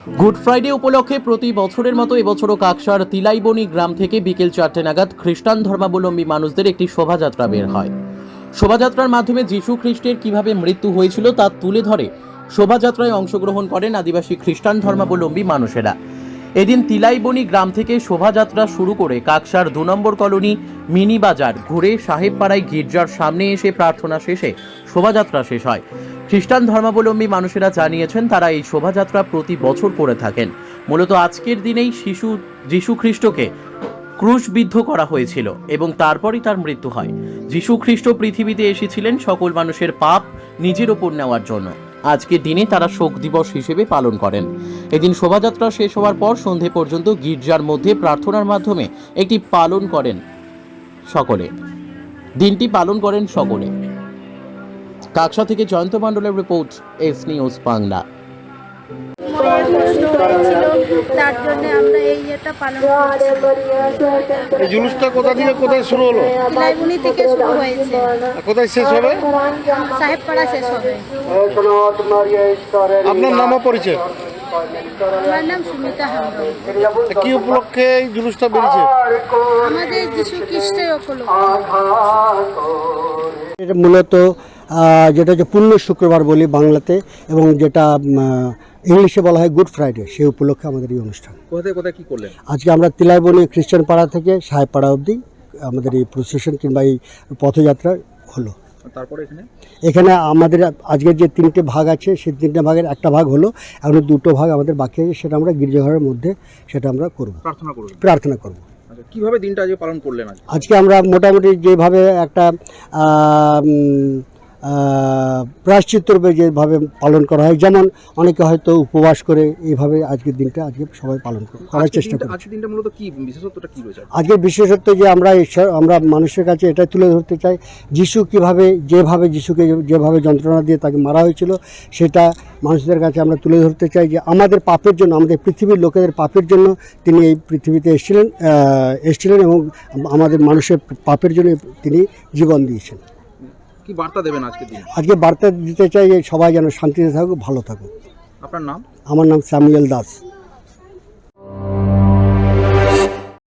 Good Friday উপলক্ষে প্রতি বছরের মতো এবছরও কাকসার তিলাইবনি গ্রাম থেকে বিকেল চারটে নাগাদ খ্রিস্টান ধর্মাবলম্বী মানুষদের একটি শোভাযাত্রা বের হয়। শোভাযাত্রার মাধ্যমে যীশু খ্রিস্টের কীভাবে মৃত্যু হয়েছিল তা তুলে ধরে শোভাযাত্রায় অংশগ্রহণ করেন আদিবাসী খ্রিস্টান ধর্মাবলম্বী মানুষেরা। এদিন তিলাইবনি গ্রাম থেকে শোভাযাত্রা শুরু করে কাকসার দু নম্বর কলোনি মিনি বাজার ঘুরে সাহেবপাড়ায় গির্জার সামনে এসে প্রার্থনা শেষে শোভাযাত্রা শেষ হয়। খ্রিস্টান ধর্মাবলম্বী মানুষেরা জানিয়েছেন তারা এই শোভাযাত্রা প্রতি বছর করে থাকেন। মূলত আজকের দিনেই শিশু যীশু খ্রিস্টকে ক্রুশবিদ্ধ করা হয়েছিল এবং তারপরই তার মৃত্যু হয়। যীশু খ্রিস্ট পৃথিবীতে এসেছিলেন সকল মানুষের পাপ নিজের ওপর নেওয়ার জন্য। আজকের দিনে তারা শোক দিবস হিসেবে পালন করেন। এদিন শোভাযাত্রা শেষ হওয়ার পর সন্ধে পর্যন্ত গির্জার মধ্যে প্রার্থনার মাধ্যমে একটি পালন করেন সকলে। দিনটি পালন করেন সকলে। কাকসা থেকে জয়ন্ত মণ্ডলের রিপোর্ট, এস নিউজ বাংলা। মনের হয়েছিল তার জন্য আমরা এই ইয়েটা পালন করছি। জুলুসটা কোথা থেকে কোথায় শুরু হলো? লাইবুনি থেকে শুরু হয়েছে। কোথায় শেষ হবে? সাহেবপাড়া শেষ হবে। আপনার নামও পরিচয়? আমার নাম সুমিতা হামদ কি উপলক্ষে এই জুলুসটা বেরিয়েছে আমাদের যিশু খ্রিস্টের উপলক্ষ। এটা মূলত যেটা হচ্ছে পূর্ণ শুক্রবার বলি বাংলাতে এবং যেটা ইংলিশে বলা হয় গুড ফ্রাইডে সেই উপলক্ষে আমাদের এই অনুষ্ঠান। কোথায় কোথায় কি করলেন? আজকে আমরা তিলাইবনি খ্রিস্টান পাড়া থেকে সাহেবপাড়া অবধি আমাদের এই প্রসেশন কিংবা এই পথযাত্রা হলো। তারপরে এখানে? এখানে আমাদের আজকের যে তিনটে ভাগ আছে সেই তিনটে ভাগের একটা ভাগ হলো। এখন দুটো ভাগ আমাদের বাকি আছে সেটা আমরা গির্জাঘরের মধ্যে সেটা আমরা করব। প্রার্থনা করলেন প্রার্থনা করব। আচ্ছা কীভাবে দিনটা আজকে পালন করলেন আজকে? আমরা মোটামুটি যেভাবে একটা প্রায়শ্চিত্তরূপে যেভাবে পালন করা হয় যেমন অনেকে হয়তো উপবাস করে এইভাবে আজকের দিনটা আজকে সবাই পালন কর- করার চেষ্টা করি আজকের বিশেষত্ব যে আমরা ঈশ্বর আমরা মানুষের কাছে এটা তুলে ধরতে চাই যিশু কীভাবে যেভাবে যিশুকে যেভাবে যন্ত্রণা দিয়ে তাকে মারা হয়েছিল সেটা মানুষদের কাছে আমরা তুলে ধরতে চাই যে আমাদের পাপের জন্য আমাদের পৃথিবীর লোকেদের পাপের জন্য তিনি এই পৃথিবীতে এসেছিলেন এসেছিলেন এবং আমাদের মানুষের পাপের জন্য তিনি জীবন দিয়েছেন। কি বার্তা দেবেন আজকে দিন? আজকে বার্তা দিতে চাই যে সবাই যেন শান্তিতে থাকুক ভালো থাকুক। আপনার নাম? আমার নাম স্যামুয়েল দাস।